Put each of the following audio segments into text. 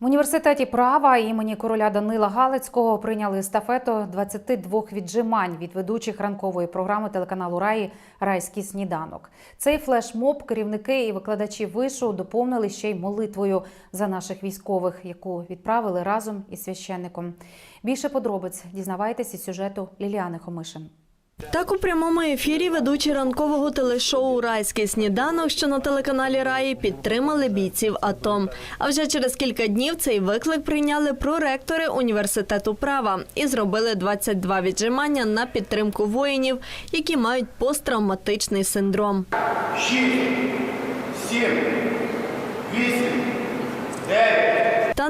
В університеті права імені короля Данила Галицького прийняли естафету 22 віджимань від ведучих ранкової програми телеканалу Раї Райський сніданок. Цей флешмоб керівники і викладачі вишу доповнили ще й молитвою за наших військових, яку відправили разом із священником. Більше подробиць дізнавайтесь із сюжету Ліліани Хомишин. Так у прямому ефірі ведучі ранкового телешоу Райський сніданок, що на телеканалі Раї підтримали бійців АТО. А вже через кілька днів цей виклик прийняли проректори університету права і зробили 22 віджимання на підтримку воїнів, які мають посттравматичний синдром. шість, сім, вісім, дев'ять.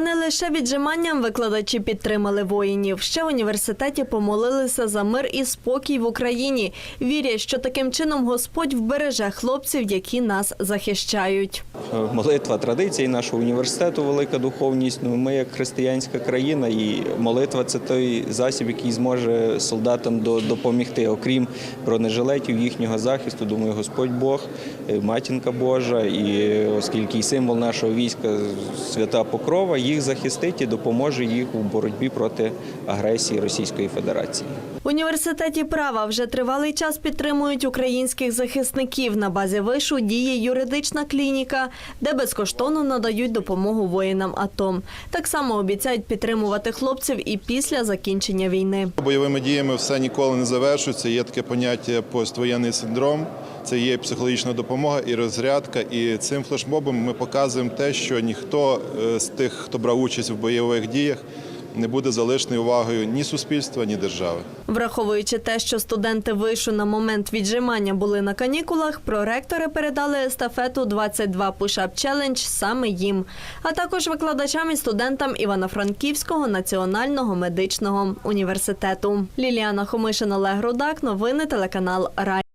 Не лише віджиманням викладачі підтримали воїнів. Ще в університеті помолилися за мир і спокій в Україні. Вірять, що таким чином Господь вбереже хлопців, які нас захищають. Молитва традиції нашого університету, велика духовність. Ну, ми як християнська країна, і молитва це той засіб, який зможе солдатам до- допомогти. Окрім бронежилетів, їхнього захисту. Думаю, Господь Бог, е, матінка Божа, і оскільки і символ нашого війська свята Покрова, їх захистить і допоможе їх у боротьбі проти агресії Російської Федерації. Університеті права вже тривалий час підтримують українських захисників. На базі вишу діє юридична клініка, де безкоштовно надають допомогу воїнам АТО. Так само обіцяють підтримувати хлопців і після закінчення війни. Бойовими діями все ніколи не завершується. Є таке поняття поствоєнний синдром. Це є психологічна допомога і розрядка. І цим флешмобом ми показуємо те, що ніхто е, з тих, хто брав участь в бойових діях, не буде залишений увагою ні суспільства, ні держави. Враховуючи те, що студенти вишу на момент віджимання були на канікулах, проректори передали естафету 22 Push-Up Challenge саме їм, а також викладачам і студентам Івано-Франківського національного медичного університету. Ліліана Хомишин, Олег Рудак, новини телеканал Рай.